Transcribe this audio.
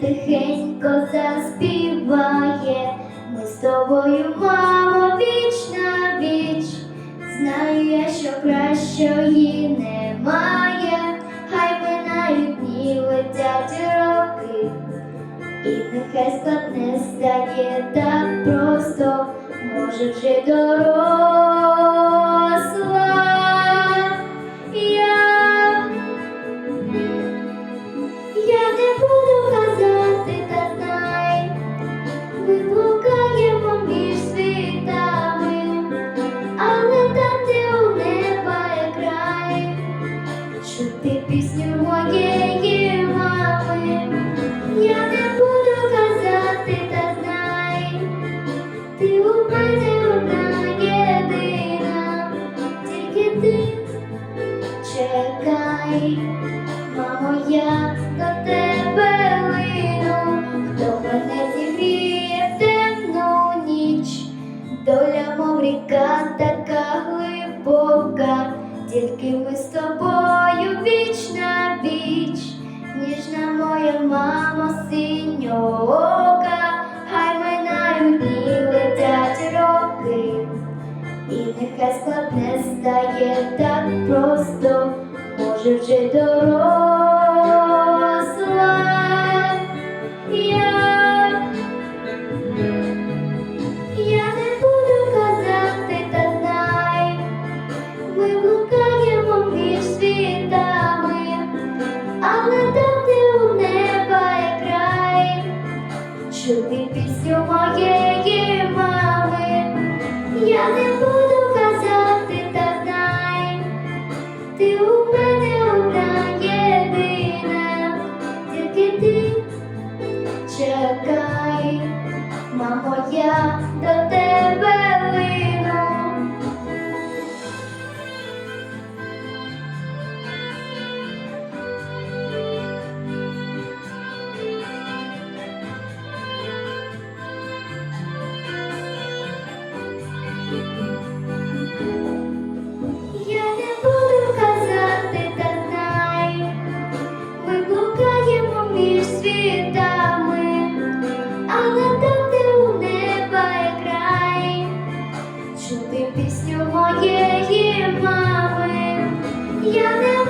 тихенько заспіває. Ми з тобою, мамо, віч на віч. Знаю я, що кращої немає, хай минають дні летять роки. І нехай склад не стає так просто, може вже доросла. Ти чекай, мамо, я до тебе лину, хто мене зігріє в темну ніч, доля, мов ріка така глибока, тільки ми з тобою віч на віч. Ніжна моя мамо синьока, і нехай склад не стає так просто, може вже доросла. Я, я не буду казати, та знай, ми блукаємо між світами. Але мамо, я до тебе я не